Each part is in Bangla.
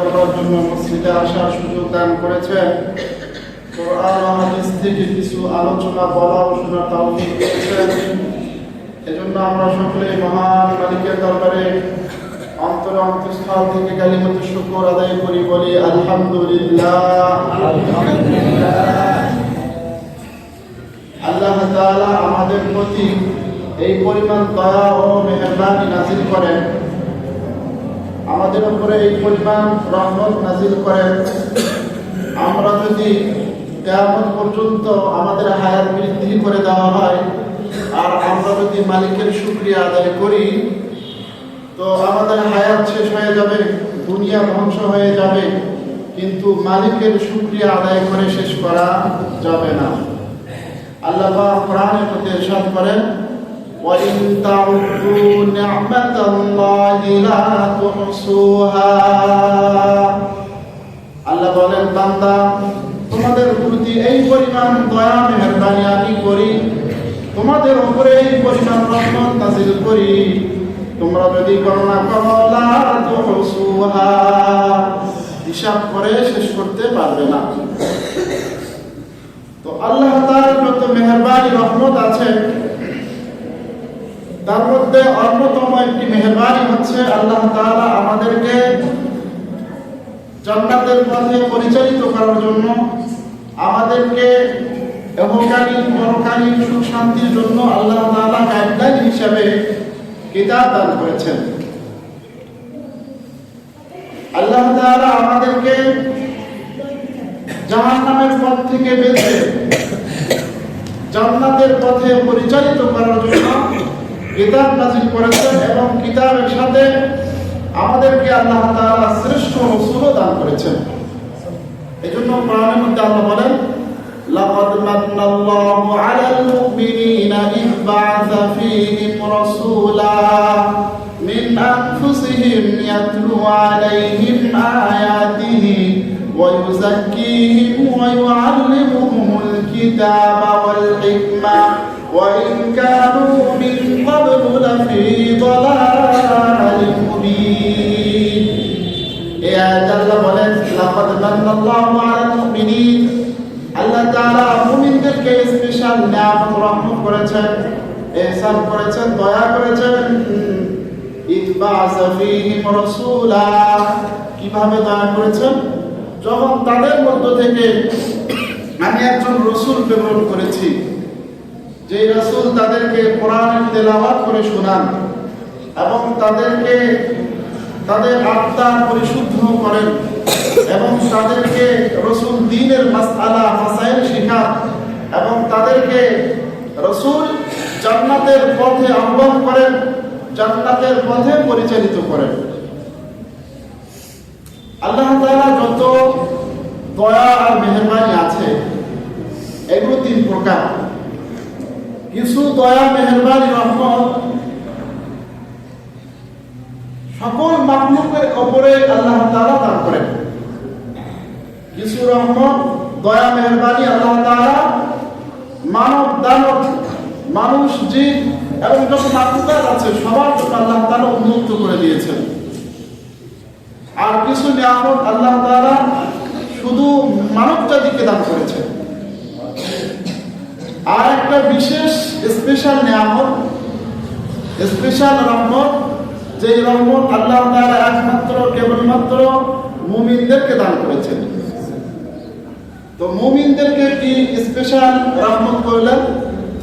করবার জন্য মসজিদে আসার সুযোগ দান করেছেন। কোরআন হাদিস থেকে কিছু আলোচনা বলা ও শোনার তৌফিক দিয়েছেন। এজন্য আমরা সকলে মহান মালিকের দরবারে অন্তর অন্তঃস্থল থেকে কালিমত শুকর আদায় করি, বলি আলহামদুলিল্লাহ। আল্লাহ তাআলা আমাদের প্রতি এই পরিমাণ দয়া ও মেহরবানি নাজিল করেন। আমাদের উপরে এই পরিমাণ রহমত নাজিল করেন। আমরা যদি কেমন পর্যন্ত আমাদের হায়াত বৃদ্ধি করে দেওয়া হয়, আর আমরা যদি মালিকের শুক্রিয়া আদায় করি, তো আমাদের হায়াত শেষ হয়ে যাবে, দুনিয়া ধ্বংস হয়ে যাবে, কিন্তু মালিকের শুক্রিয়া আদায় করে শেষ করা যাবে না। আল্লাহ কোরআনের মধ্যে ইরশাদ করেন وَإِن تَعُدُّوا نِعْمَةَ اللَّهِ لَا تُحْصُوهَا আল্লাহ বলেন বান্দা তোমাদের প্রতি এই পরিমাণ দয়া মেহেরবানি আমি করি তোমাদের উপরে এই পরিমাণ রহমত নাজিল করি তোমরা যদি গণনা করো লা তুহসুহা হিসাব করে শেষ করতে পারবে না তো আল্লাহ তাআলার যত মেহেরবানি রহমত আছে তার মধ্যে অন্যতম একটি মেহরবানি হচ্ছে আল্লাহ তাআলা আমাদেরকে জান্নাতের পথে পরিচালিত করার জন্য আমাদেরকে এহকালীন পরকালীন সুখ শান্তির জন্য আল্লাহ তাআলা গাইডলাইন হিসাবে কিতাব দান করেছেন। আল্লাহ তাআলা আমাদেরকে জাহান্নামের পথ থেকে বেঁচে জান্নাতের পথে পরিচালিত করার জন্য কিতাব নাজিল করেছেন এবং কিতাবের সাথে আমাদেরকে আল্লাহ তাআলা শ্রেষ্ঠ রসুলও দান করেছেন এজন্য কোরআনের মধ্যে আল্লাহ বলেন لقد من الله على المؤمنين إذ بعث فيهم رسولا من أنفسهم يتلو عليهم آياته ويزكيهم ويعلمهم الكتاب والحكمة وإن كانوا من قبل لفي ضلال مبين يا جل বলেন لقد من الله على المؤمنين আল্লাহ তাআলা মুমিনদেরকে স্পেশাল নিয়ামত রহমত করেছেন ইহসান করেছেন দয়া করেছেন ইতবাসা ফীহিম রাসূলা কিভাবে দয়া করেছেন যখন তাদের মধ্য থেকে আমি একজন রসুল প্রেরণ করেছি যে রসুল তাদেরকে কোরআন তেলাওয়াত করে শোনান এবং তাদেরকে তাদের আত্মা পরিশুদ্ধ করেন এবং তাদেরকে রসুল দিনের মাসআলা, মাসাইল শেখান এবং তাদেরকে রসুল জান্নাতের পথে আহ্বান করেন, জান্নাতের পথে পরিচালিত করেন। আল্লাহ তাআলা যত দয়া আর মেহরবানি আছে, এগুলো তিন প্রকার। কিছু দয়া মেহরবানি রহমত সকল মাহমুকের ওপরে আল্লাহ তাআলা দান করেন। কিছু রহমত দয়া মেহরবানি আল্লাহ তাআলা মানব দানব, মানুষ, জীব এবং যত মাতৃকার আছে, সবার জন্য আল্লাহ তাআলা উন্মুক্ত করে দিয়েছেন। আর কিছু নিয়ামত আল্লাহ তাআলা শুধু মানব জাতিকে দান করেছেন। আর একটা বিশেষ স্পেশাল নিয়ামত স্পেশাল রহমত যে রহমত আল্লাহ তাআলা একমাত্র, কেবলমাত্র মুমিনদেরকে দান করেছেন। তো মুমিনদেরকে কি স্পেশাল রহমত করলেন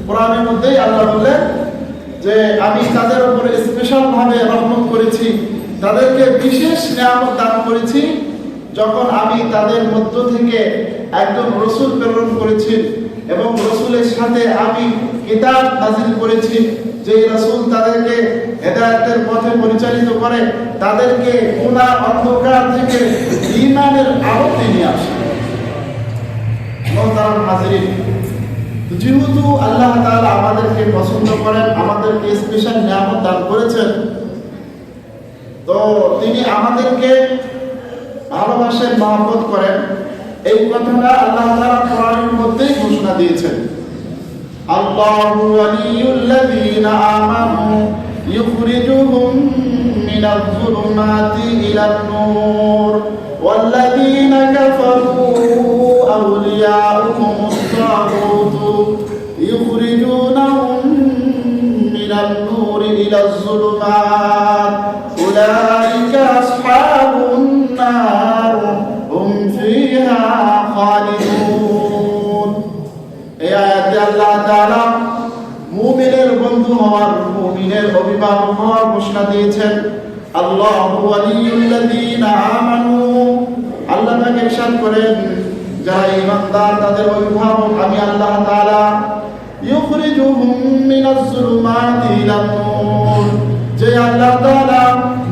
কোরআনের মধ্যেই আল্লাহ বললেন যে, আমি তাদের উপরে স্পেশাল ভাবে রহমত করেছি, তাদেরকে বিশেষ নিয়ামত দান করেছি, যখন আমি তাদের মধ্য থেকে একজন রসুল প্রেরণ করেছি। এবং রসুলের সাথে আমি কিতাব নাজিল করেছি, যে রসুল তাদেরকে হেদায়তের পথে পরিচালিত করে, তাদেরকে গুনাহ অন্ধকার থেকে ঈমানের আলোতে নিয়ে আসে। যেহেতু আল্লাহ তাআলা আমাদেরকে পছন্দ করেন, আমাদেরকে স্পেশাল নিয়ামত দান করেছেন, তো তিনি আমাদেরকে ভালোবাসেন মহব্বত করেন। এই কথাটা আল্লাহ তাআলা কোরআনের মধ্যেই ঘোষণা দিয়েছেন। আল্লাহু ওয়ালিউল লাযিনা আমানু ইউখরিজুহুম মিনাল যুলুমাতি ইলান নূর। ওয়াল্লাযিনা কাফারু আউলিয়াউহুম আত-তাগুত। ইউখরিজুনাহুম মিনাল নূরি ইলাল যুলুমাত। উলাইকা মুমিনের বন্ধু হওয়ার মুমিনের অভিভাবক হওয়ার ঘোষণা দিয়েছেন আল্লাহু ওয়ালিয়ুল্লাযীনা আমানু আল্লাহ তাকে ইরশাদ করেন যারা ঈমানদার তাদের অভিভাবক আমি আল্লাহ তাআলা ইউখরিজুহুম মিনাজ যুলুমাতি ইলান নূর যে আল্লাহ তাআলা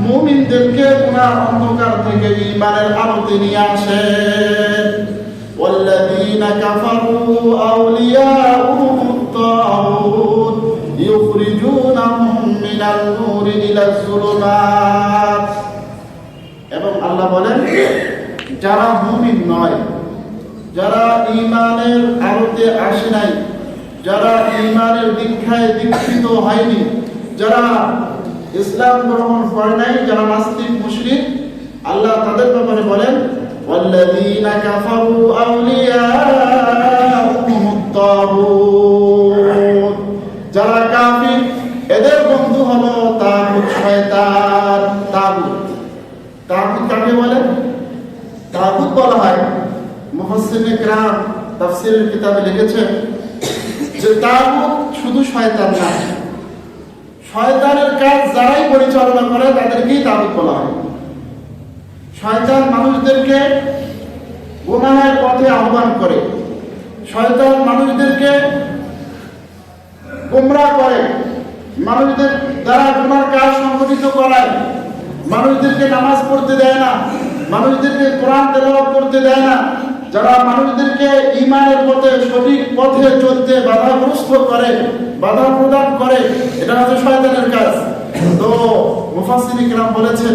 মুমিনদেরকে গুনাহ অন্ধকার থেকে ঈমানের আলোতে নিয়ে আসেন والذين كفروا أولياؤهم الطاغوت এবং আল্লাহ বলেন যারা মুমিন নয় যারা ইমানের আলোতে আসে নাই যারা ইমানের দীক্ষায় দীক্ষিত হয়নি যারা ইসলাম গ্রহণ করে নাই যারা নাস্তিক মুশরিক আল্লাহ তাদের ব্যাপারে বলেন والذين كفروا أولياؤهم الطاغوت যারা কাফির, এদের বন্ধু হলো তাগুত, শয়তান। তাগুত। তাগুত কাকে বলে? তাগুত বলা হয়। মুফাসসিরিনে কিরাম তাফসীরের কিতাবে লিখেছেন যে তাগুত শুধু শয়তান না, শয়তানের কাজ যারাই পরিচালনা করে তাদেরকেই তাগুত বলা হয়। শয়তান মানুষদেরকে গুনাহের পথে আহ্বান করে। শয়তান মানুষদেরকে গোমরা করে। মানুষদের দ্বারা গুনার কাজ সংগঠিত করায়। মানুষদেরকে নামাজ পড়তে দেয় না। মানুষদেরকে কোরআন তেলাওয়াত করতে দেয় না। যারা মানুষদেরকে ইমানের পথে, সঠিক পথে চলতে বাধাগ্রস্ত করে, বাধা প্রদান করে, এটা হচ্ছে শয়তানের কাজ। তো মুফাসসির ইকরাম বলেছেন,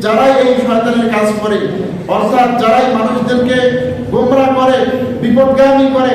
যারাই এই শয়তানের কাজ করে, অর্থাৎ যারাই মানুষদেরকে গোমরা করে, বিপদগামী করে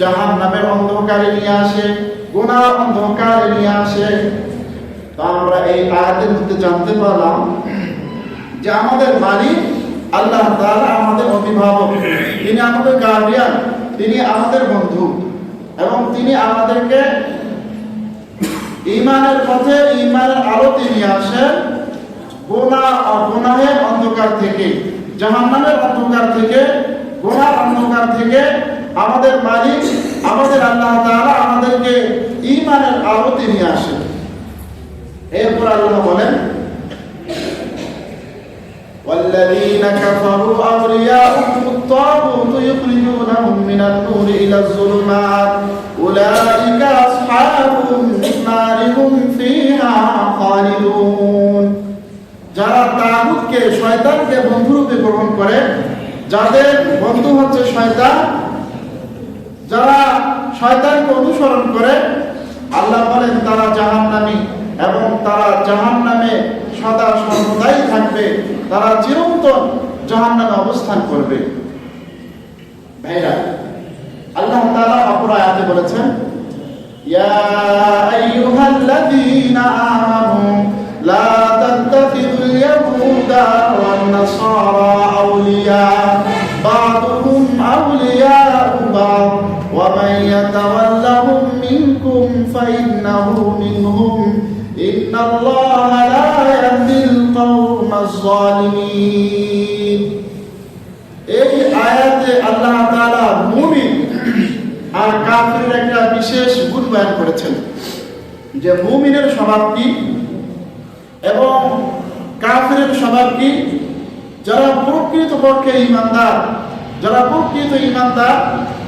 জাহান্নামের অন্ধকারে নিয়ে আসে গুনাহ অন্ধকারে নিয়ে আসে। তা আমরা এই আয়াতের মধ্যে জানতে পারলাম যে আমাদের মালিক আল্লাহ তাআলা আমাদের অভিভাবক। তিনি আমাদের গার্ডিয়ান তিনি আমাদের বন্ধু এবং তিনি আমাদেরকে ইমানের পথে ইমানের আলোতে নিয়ে আসেন গোনা গোনাহের অন্ধকার থেকে, জাহান্নামের অন্ধকার থেকে, গোনার অন্ধকার থেকে আমাদের মালিক আমাদের আল্লাহ তাআলা আমাদেরকে ইমানের আলোতে নিয়ে আসেন এরপর আল্লাহ বলেন والذين كفروا أولياؤهم الطاغوت يخرجونهم من النور إلى الظلمات أولئك أصحاب النار هم فيها خالدون যারা তাগুতকে শয়তানকে বন্ধুরূপে গ্রহণ করে যাদের বন্ধু হচ্ছে শয়তান যারা শয়তানকে অনুসরণ করে, আল্লাহ বলেন, তারা জাহান্নামী এবং তারা জাহান্নামে সদা সর্বদাই থাকবে। তারা চিরন্তন জাহান্নামে অবস্থান করবে। ভাইরা, আল্লাহ তাআলা অপর আয়াতে বলেছেন, ইয়া আইয়ুহাল্লাযীনা আমানু লা তাত্তাখিযুল ইয়াহুদা ওয়ান নাসারা আউলিয়া ওয়া মান ইয়াতাওয়াল্লাহুম মিনকুম ফাইন্নাহু মিনহুম ইন্নাল্লাহা লা ইয়াহদিল কওমাজ জালিমিন এই আয়াতে আল্লাহ তাআলা মুমিন আর কাফিরের একটা বিশেষ গুণ বয়ান করেছেন যে মুমিনের স্বভাব কি এবং কাফিরের স্বভাব কি? যারা প্রকৃত পক্ষে ইমানদার, যারা প্রকৃত ইমানদার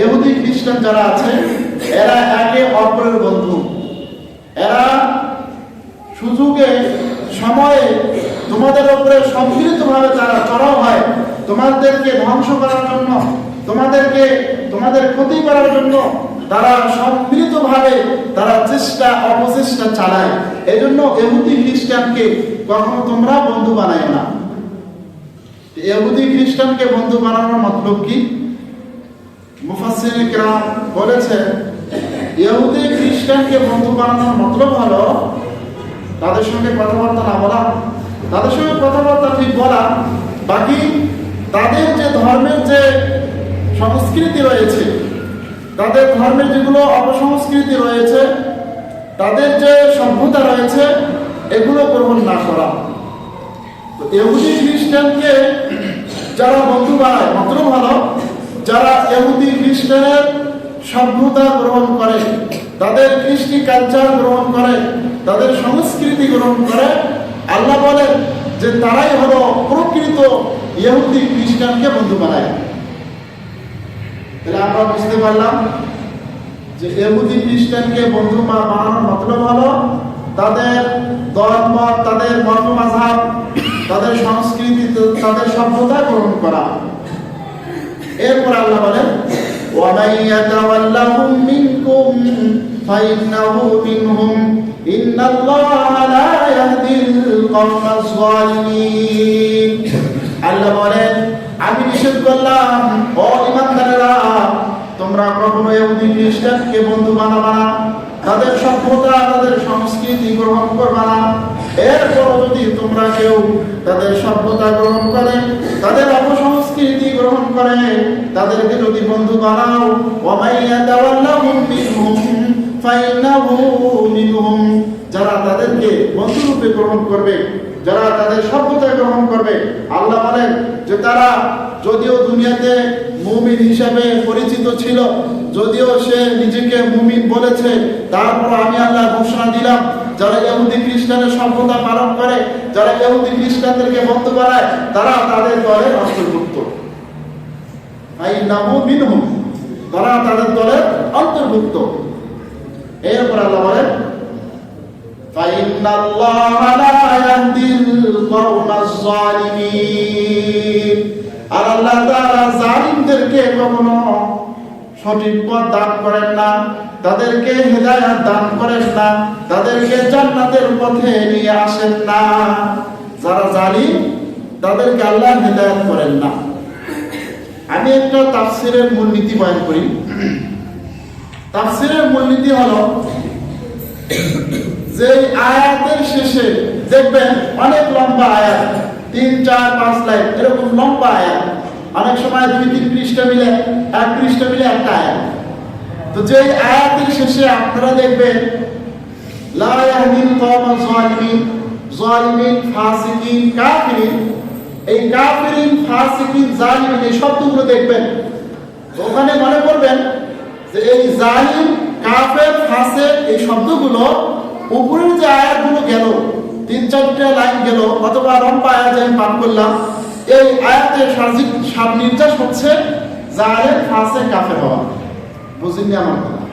ইহুদি আছে, এরা একে অপরের বন্ধু। এরা সুযোগে, সময়ে তোমাদের উপরে সম্মিলিতভাবে তারা চড়াও হয়, তোমাদেরকে ধ্বংস করার জন্য, তোমাদেরকে, তোমাদের ক্ষতি করার জন্য তারা সম্মিলিতভাবে, তারা চেষ্টা, অপচেষ্টা চালায়। এই জন্য এহুদি খ্রিস্টানকে কখনো তোমরা বন্ধু বানায় না। এহুদি খ্রিস্টানকে বন্ধু বানানোর মতলব কি? মুফাসসির কিরাম বলেছে, ইহুদি খ্রিস্টানকে বন্ধু বানানোর মতলব হলো তাদের সঙ্গে কথাবার্তা না বলা। তাদের সঙ্গে কথাবার্তা ঠিক বলা। বাকি তাদের যে ধর্মের যে সংস্কৃতি রয়েছে, তাদের ধর্মের যেগুলো অপসংস্কৃতি রয়েছে, তাদের যে সভ্যতা রয়েছে, এগুলো গ্রহণ না করা। তো ইহুদি খ্রিস্টানকে যারা বন্ধু বানায়, মাত্র ভালো, যারা ইহুদি খ্রিস্টানের সভ্যতা গ্রহণ করে, তাদের কৃষ্টি কালচার গ্রহণ করে, তাদের সংস্কৃতি গ্রহণ করে, আল্লাহ বলেন যে তারাই হলো প্রকৃত ইহুদি খ্রিস্টানকে বন্ধু বানায়। তাহলে আমরা বুঝতে পারলাম যে ইহুদি খ্রিস্টানকে বন্ধু বানানোর মতলব হলো তাদের ধর্ম, তাদের মর্ম মাঝাব তাদের সংস্কৃতি তাদের সভ্যতা গ্রহণ করা এরপর আল্লাহ বলেন ومن يتولهم منكم فإنه منهم إن الله لا يهدي القوم الظالمين আল্লাহ বলেন আমি নিষেধ করলাম ও ইমানদারেরা তোমরা কখনো ইহুদি খ্রিস্টানকে বন্ধু বানাবা না তাদের সভ্যতা তাদের সংস্কৃতি তোমরা কেউ তাদের সভ্যতা গ্রহণ করে, তাদের অপসংস্কৃতি গ্রহণ করে, তাদেরকে যদি বন্ধু বানাও যারা তাদেরকে বন্ধু রূপে গ্রহণ করবে যারা তাদের সভ্যতা গ্রহণ করবে, আল্লাহ বলেন যে তারা যদিও দুনিয়াতে মুমিন হিসাবে পরিচিত ছিল, যদিও সে নিজেকে মুমিন বলেছে, তারপর আমি আল্লাহ ঘোষণা দিলাম, যারা ইহুদি খ্রিস্টানের সভ্যতা পালন করে, যারা ইহুদি খ্রিস্টানদেরকে বন্ধু বানায়, তারা তাদের দলের অন্তর্ভুক্ত। তারা তাদের দলের অন্তর্ভুক্ত। এরপর আল্লাহ বলেন فإن الله لا يهدي القوم الظالمين আর আল্লাহ তাআলা জালিমদেরকে কখনো সঠিক পথ দান করেন না তাদেরকে হেদায়াত দান করেন না তাদেরকে জান্নাতের পথে নিয়ে আসেন না যারা জালিম তাদেরকে আল্লাহ হেদায়াত করেন না আমি একটা তাফসিরের মূলনীতি বয়ান করি তাফসিরের মূলনীতি হলো যে আয়াতের শেষে দেখবেন অনেক লম্বা আয়াত, তিন, চার, পাঁচ লাইন, এরকম লম্বা আয়াত। অনেক সময় দুই, তিন পৃষ্ঠা মিলে, এক পৃষ্ঠা মিলে একটা আয়াত। তো যে আয়াতের শেষে আপনারা দেখবেন, লা ইয়াহদিল কওমা যালিমিন যালিমিন, ফাসিকিন, কাফিরিন। এই কাফিরিন, ফাসিকিন জালিমিন এই শব্দগুলো দেখবেন। ওখানে মনে করবেন যে এই জালিম কাফের ফাসে এই শব্দগুলো উপরের যে আয়াতগুলো গেল, তিন চারটা লাইন গেল, অথবা লম্বা আয়াত আমি পাঠ করলাম, এই আয়াতে সার্জিক সাব নির্যাস হচ্ছে, জালেম ফাসে হওয়া। বুঝিনি আমার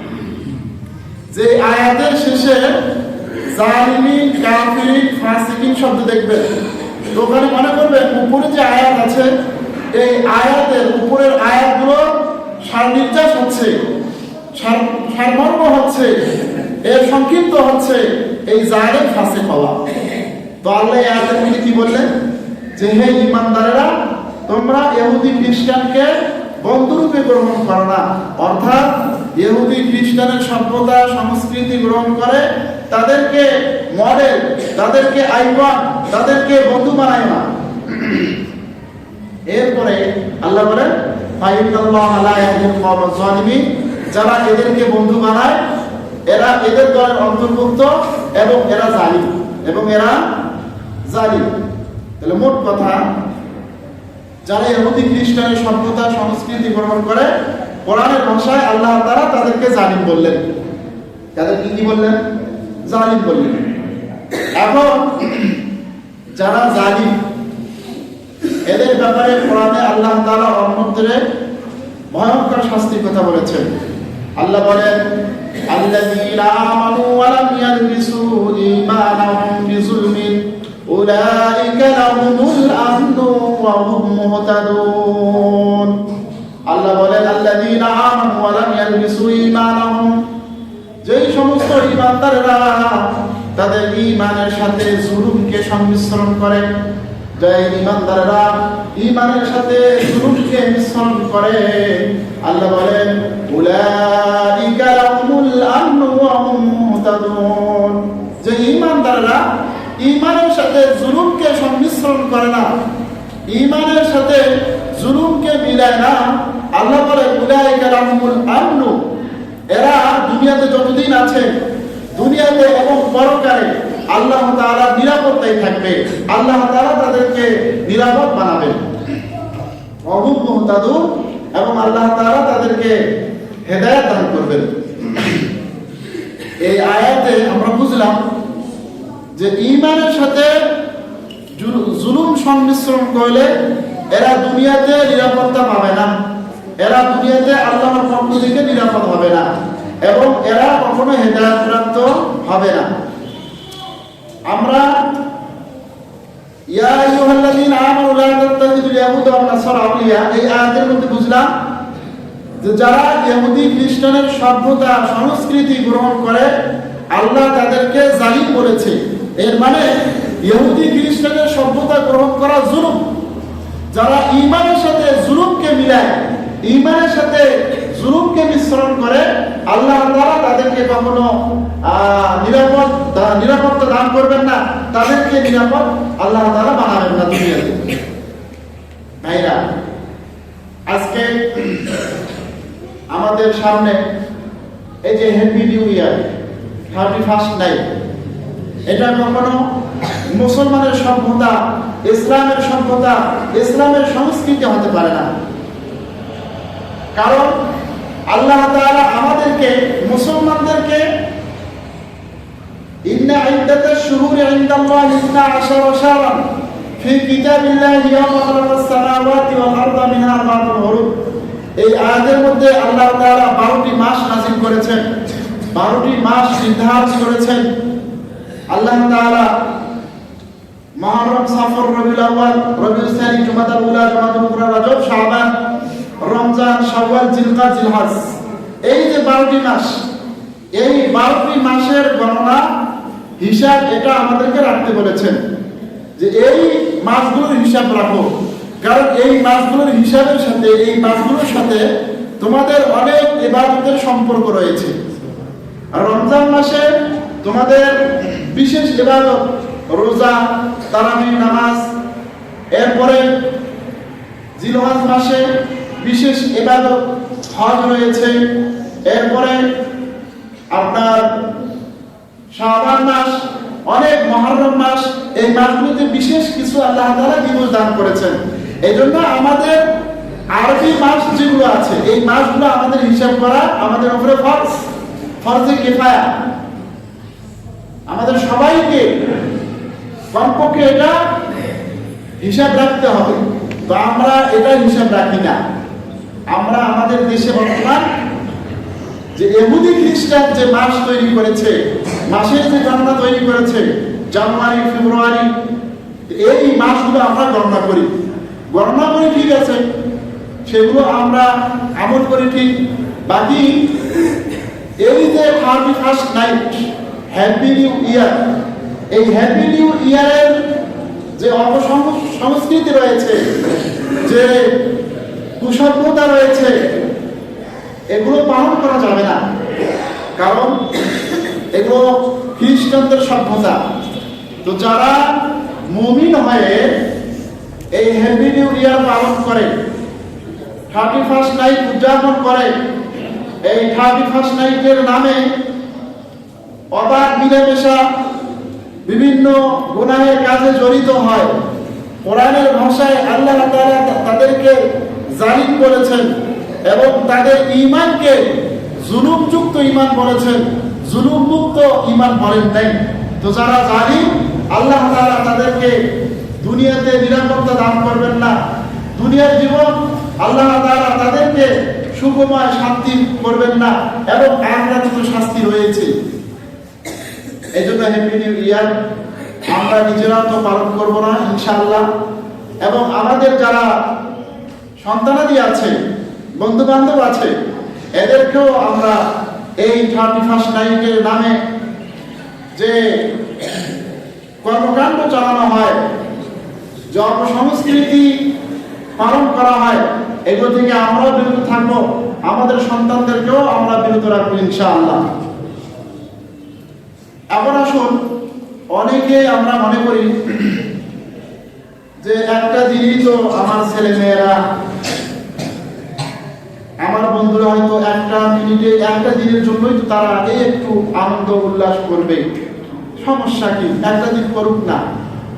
যে আয়াতের শেষে জালিমি শব্দ মনে করবেন, উপরে যে আয়াত আছে, এই আয়াতের উপরের আয়াতগুলো সার হচ্ছে, সার- সারমর্ম হচ্ছে এর সংক্ষিপ্ত হচ্ছে এই জালেম ফাসে হওয়া তো আল্লাহ আয়াতের মধ্যে কি বললেন? যে হে ইমানদারেরা তোমরা ইহুদি খ্রিস্টানকে বন্ধুরূপে গ্রহণ করো না। অর্থাৎ ইহুদি খ্রিস্টানের সভ্যতা সংস্কৃতি গ্রহণ করে, তাদেরকে মডেল, তাদেরকে আইকন, তাদেরকে বন্ধু বানায় না। এরপরে আল্লাহ বলেন যারা এদেরকে বন্ধু বানায় এরা এদের দলের অন্তর্ভুক্ত এবং এরা জালিম এবং এরা জালিম। তাহলে মোট কথা, যারা ইহুদি খ্রিস্টানের সভ্যতা, সংস্কৃতি গ্রহণ করে, কোরআনের ভাষায় আল্লাহ তারা তাদেরকে জালিম বললেন। তাদেরকে কি বললেন? জালিম বললেন। এখন যারা জালিম, এদের ব্যাপারে কোরআনে আল্লাহ তাআলা অন্যত্রে ভয়ঙ্কর শাস্তির কথা বলেছেন। আল্লাহ বলেন ওয়া লাম ইয়ালবিসু ঈমানাহুম বিযুলমিন উলাইকা লাহুমুল আমনু ওয়া হুম মুহতাদুন আল্লাহ বলেন আল্লাযীনা আমানু ওয়া লাম ইয়ালবিসু ঈমানাহুম যেই সমস্ত ঈমানদাররা তাদের ঈমানের সাথে জুলুমকে সংমিশ্রণ করে যে ঈমানদাররা ঈমানের সাথে জুলুমকে মিশ্রণ করে। আল্লাহ বলেন, উলাইকা লাহুমুল আমনু ওয়া হুম মুহতাদুন। যে ঈমানদাররা ঈমানের সাথে জুলুমকে সংমিশ্রণ করে না ঈমানের সাথে জুলুমকে মিলায় না, আল্লাহ বলে উলাইকা লাহুমুল আমনু। এরা দুনিয়াতে যতদিন আছে, দুনিয়াতে এবং পরকালে আল্লাহ তাআলা নিরাপত্তায় থাকবে। আল্লাহ তাআলা তাদেরকে নিরাপদ বানাবেন অহুম মুহতাদু এবং আল্লাহ তাআলা তাদেরকে হেদায়েত দান করবেন। এই আয়াতে আমরা বুঝলাম যে ঈমানের সাথে জুল- জুলুম সংমিশ্রণ করলে এরা দুনিয়াতে নিরাপত্তা পাবে না। এরা দুনিয়াতে আল্লাহর পক্ষ থেকে নিরাপদ হবে না। এবং এরা কখনো হেদায়ত প্রাপ্ত হবে না। আমরা ইয়া আইয়ুহাল্লাযীনা আমানু লা তাত্তাখিযুল ইয়াহুদা ওয়ান নাসারা আউলিয়া, এই আয়াতের মধ্যে বুঝলাম যে যারা ইহুদি খ্রিস্টানের সভ্যতা, সংস্কৃতি গ্রহণ করে, আল্লাহ তাদেরকে জালিম বলেছে। এর মানে ইহুদি খ্রিস্টানের সভ্যতা গ্রহণ করা জুলুম। যারা ইমানের সাথে জুলুমকে মিলায় ইমানের সাথে জুলুমকে মিশ্রণ করে আল্লাহ তাআলা তাদেরকে কখনো নিরাপদ নিরাপত্তা দান করবেন না, তাদেরকে নিরাপদ আল্লাহ তাআলা বানাবেন না দুনিয়াতে। ভাইরা, আজকে আমাদের সামনে এই যে happy new year thirty first night এটা কখনো মুসলমানের সভ্যতা, ইসলামের সভ্যতা, ইসলামের সংস্কৃতি হতে পারে না। কারণ আল্লাহ তাআলা আমাদেরকে, মুসলমানদেরকে ইন্না ইদ্দাতাশ শুহুরি ইনদাল্লাহি 12 শাহরান ফি কিতাবিল্লাহি ইয়াওমা খালাকাস সামাওয়াতি ওয়াল আরদা মিনহা আরবা'তুন হুরুম এই আয়াতের মধ্যে আল্লাহ তাআলা 12টি মাস নাযিল করেছেন। 12টি মাস নির্ধারণ করেছেন। আল্লাহ তাআলা মুহররম সফর রবিউল আউয়াল, রবিউল সানি জুমাদাল উলা জুমাদাল রমজান, শাওয়াল জিলকাদ জিলহজ। এই যে 12টি মাস, এই 12টি মাসের গণনা হিসাব এটা আমাদেরকে রাখতে বলেছেন যে এই মাসগুলোর হিসাব রাখো। কারণ এই মাসগুলোর হিসাবের সাথে, এই মাসগুলোর সাথে তোমাদের অনেক ইবাদতের সম্পর্ক রয়েছে। আর রমজান মাসে তোমাদের বিশেষ ইবাদত, রোজা, তারাবি, নামাজ, এরপরে জিলহজ মাসে বিশেষ ইবাদত হজ রয়েছে। এরপরে আপনার শাবান মাস, অনেক মহরম মাস, এই মাসগুলোতে বিশেষ কিছু আল্লাহ তাআলা দিবস দান করেছেন। এই জন্য আমাদের আরবি মাস যেগুলো আছে, এই মাসগুলো আমাদের হিসাব করা আমাদের উপরে ফরজ, ফরজে কিফায়া। আমাদের সবাইকে কমপক্ষে এটা হিসাব রাখতে হবে। তো আমরা এটা হিসাব রাখি না। আমরা আমাদের দেশে বর্তমান যে এহুদি খ্রিস্টান যে মাস তৈরি করেছে, মাসের যে গণনা তৈরি করেছে, জানুয়ারি, ফেব্রুয়ারি, এই মাসগুলো আমরা গণনা করি। গণনা করি ঠিক আছে, সেগুলো আমরা আমল করি ঠিক। বাকি এই যে thirty first night, happy new year, এই হ্যাপি নিউ ইয়ারের যে অপসংস্কৃতি রয়েছে, যে কুসভ্যতা রয়েছে। এগুলো পালন করা যাবে না। কারণ এগুলো খ্রিস্টানদের সভ্যতা। তো যারা মুমিন হয়ে এই হ্যাপি নিউ ইয়ার পালন করে থার্টি ফার্স্ট নাইট উদযাপন করে, এই থার্টি ফার্স্ট নাইটের নামে অবাধ মিলেমিশা বিভিন্ন গুনাহের কাজে জড়িত হয়। কোরআনের ভাষায় আল্লাহ তাদেরকে জালিম বলেছেন এবং তাদের ঈমানকে জুলুমযুক্ত ঈমান বলেছেন। জুলুমমুক্ত ঈমান বলেন নাই। তো যারা জালিম, আল্লাহ তাআলা তাদেরকে দুনিয়াতে নিরাপত্তা দান করবেন না। দুনিয়ার জীবন আল্লাহ তাআলা তাদেরকে সুখময় শান্তি করবেন না এবং আখরাতে তো শাস্তি রয়েছে। এই জন্য হ্যাপি নিউ ইয়ার আমরা নিজেরাও তো পালন করব না, ইনশাআল্লাহ। এবং আমাদের যারা সন্তানাদি আছে বন্ধু বান্ধব আছে, এদেরকেও আমরা এই থার্টি ফার্স্ট নাইটের নামে যে কর্মকাণ্ড চালানো হয় যে অপসংস্কৃতি পালন করা হয়, এগুলো থেকে আমরাও বিরত থাকব, আমাদের সন্তানদেরকেও আমরা বিরত রাখব ইনশাআল্লাহ। এখন আসুন, অনেকে আমরা মনে করি যে একটা দিনই তো আমার ছেলে মেয়েরা, আমার বন্ধুরা হয়তো একটা মিনিটে একটা দিনের জন্যই তো তারা এই একটু আনন্দ উল্লাস করবে। সমস্যা কি? একটা দিন করুক না।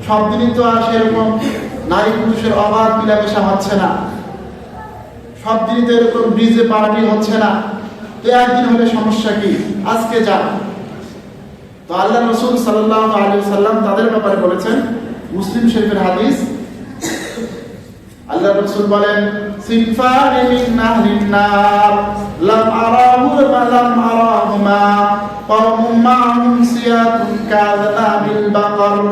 সব দিনই তো আর সেরকম নারী পুরুষের অবাধ মিলামেশা হচ্ছে না। সব দিনই তো এরকম ব্রিজে পার্টি হচ্ছে না। তো একদিন হলে সমস্যা কি? আজকে যান। তো আল্লাহ রসুল সাল্লাহ আলী সাল্লাম তাদের ব্যাপারে বলেছেন, মুসলিম শরীফের হাদিস আল্লাহ রসুল বলেন সিনফানি মিন আহলিন নার লাম আরাহু ওয়া লাম আরাহুমা قوم معهم سيات كأذناب البقر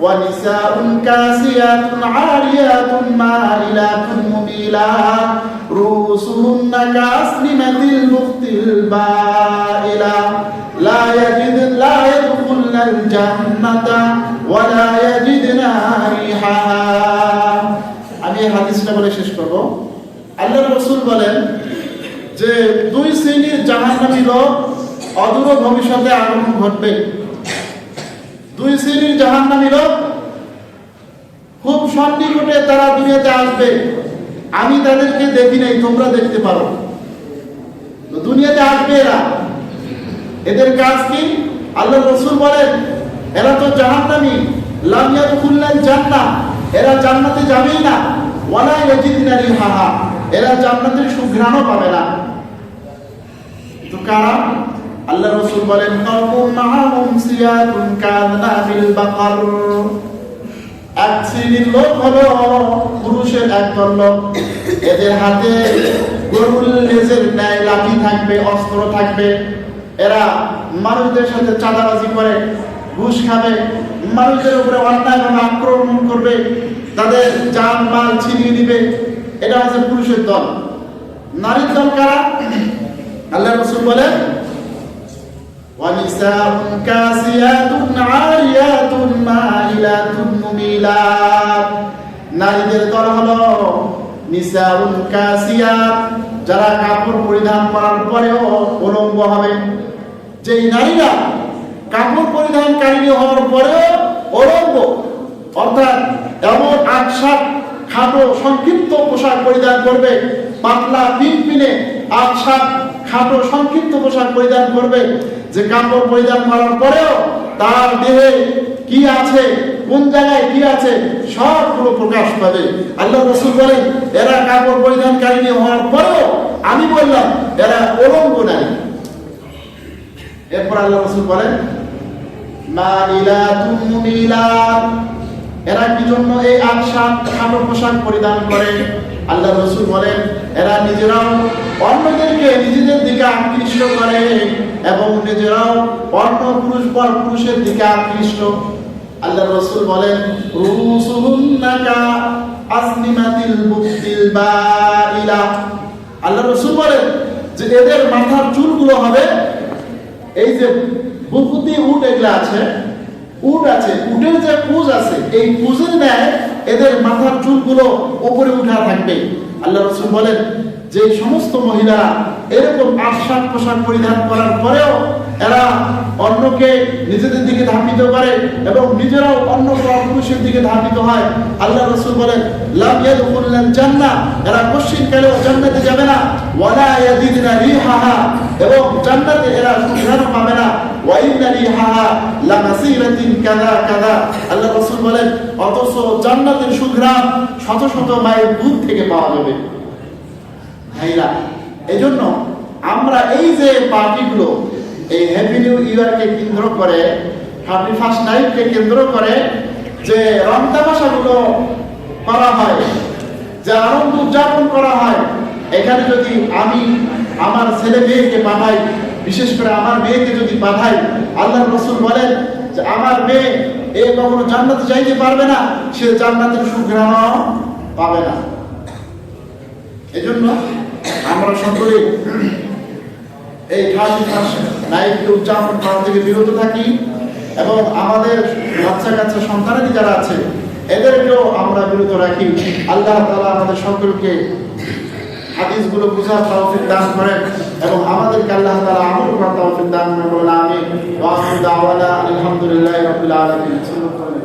ونساء كاسيات عاريات مائلات مميلات رؤوسهن كأسنمة البخت البائلة لا يجد لا يدخلن الجنة ولا يجدن হাদিসটা বলে শেষ করব। আল্লাহ রসুল বলেন যে দুই শ্রেণির জাহান্নামী লোক অদূর ভবিষ্যতে আগমন ঘটবে। দুই শ্রেণির জাহান্নামী লোক খুব সন্নিকটে তারা দুনিয়াতে আসবে। আমি তাদেরকে দেখি নাই, তোমরা দেখতে পারো। দুনিয়াতে আসবে এরা। এদের কাজ কি? আল্লাহ রসুল বলেন, এরা তো জাহান্নামী। লামিয়াত খুললেন জান্নাত এরা জান্নাতে যাবেই না। ওয়ালা এরা জান্নাতের সুঘ্রাণও পাবে না। তো কারা? আল্লাহ রাসূল বলেন সিয়াতুন বাকার। এক শ্রেণির লোক হলো পুরুষের এদের হাতে গরুর লেজের ন্যায় লাঠি থাকবে, অস্ত্র থাকবে। এরা মানুষদের সাথে চাঁদাবাজি করে, ঘুষ খাবে। মানুষদের উপরে অন্যায়ভাবে আক্রমণ করবে। তাদের যান মাল ছিনিয়ে নিবে এটা হচ্ছে পুরুষের দল নারীর দল কারা আল্লাহ রসুল বলেন ونساء كاسيات عاريات مائلات مميلات নারীদের দল হলো নিসাউন কাসিয়াত যারা কাপড় পরিধান করার পরেও উলঙ্গ হবে যেই নারীরা কাপড় পরিধানকারী হওয়ার পরেও উলঙ্গ অর্থাৎ এমন আকসাক খাটো সংক্ষিপ্ত পোশাক পরিধান করবে, পাতলা পিনপিনে আকসাক খাটো সংক্ষিপ্ত পোশাক পরিধান করবে, যে কাপড় পরিধান করার পরেও তার দেহে কি আছে, কোন জায়গায় কি আছে, সবগুলো প্রকাশ পাবে। আল্লাহ রসুল বলেন, এরা কাপড় পরিধানকারী হওয়ার পরেও আমি বললাম, এরা অলঙ্গ নারী। এরপর আল্লাহ রসুল বলেন মাইলাতুম মুমিলাত এরা কি জন্য এই আশাক খাটো পোশাক পরিধান করে? আল্লাহ রসুল বলেন, এরা নিজেরাও অন্যদেরকে নিজেদের দিকে আকৃষ্ট করে এবং নিজেরাও অন্য পুরুষ পর পুরুষের দিকে আকৃষ্ট। আল্লাহ রসুল বলেন রুসুহুন্নাকা বাইলা আল্লাহ রসুল বলেন যে এদের মাথার চুলগুলো হবে, এই যে বুকুতি উট এগুলা আছে উট আছে, উটের যে পুজ আছে, এই পুজের ন্যায় এদের মাথার চুলগুলো উপরে উঠা থাকবে। আল্লাহ রসুল বলেন, যে সমস্ত মহিলারা এরকম আশাক পোশাক পরিধান করার পরেও এরা অন্যকে নিজেদের দিকে ধাপিত করে এবং নিজেরাও অন্য পুরুষের দিকে ধাপিত হয়। আল্লাহ রসুল বলেন, লাম ইয়াদখুলুল জান্নাহ। এরা কোশ্চিন কালেও জান্নাতে যাবে না। ওয়ালা ইয়াজিদনা রিহাহা। এবং জান্নাতে এরা সুঘ্রাণ পাবে না। আল্লাহ বলেন, অথচ জান্নাতের শত শত থেকে পাওয়া যাবে। ভাইরা, এজন্য আমরা এই যে পার্টিগুলো এই হ্যাপি নিউ ইয়ারকে কেন্দ্র করে হ্যাপি ফার্স্ট নাইটকে কেন্দ্র করে যে রং করা হয়, যে আনন্দ উদযাপন করা হয়, এখানে যদি আমি আমার ছেলে মেয়েকে পাঠাই বিশেষ করে আমার মেয়েকে যদি পাঠাই আল্লাহ রসুল বলেন যে আমার মেয়ে এ কখনো জান্নাতে যাইতে পারবে না, সে জান্নাতের সুগ্রহণ পাবে না। এজন্য আমরা সকলে এই থার্টি ফার্স্ট নাইটকে উদযাপন করা থেকে বিরত থাকি এবং আমাদের বাচ্চা কাচ্চা সন্তানাদি যারা আছে, এদেরকেও আমরা বিরত রাখি। আল্লাহ তাআলা আমাদের সকলকে হাদিসগুলো বুঝার তৌফিক দান করেন এবং আমাদেরকে আল্লাহ তাআলা আমল করার তৌফিক দান করেন। আমিন। ওয়া আলহামদুলিল্লাহি রাব্বিল আলামিন।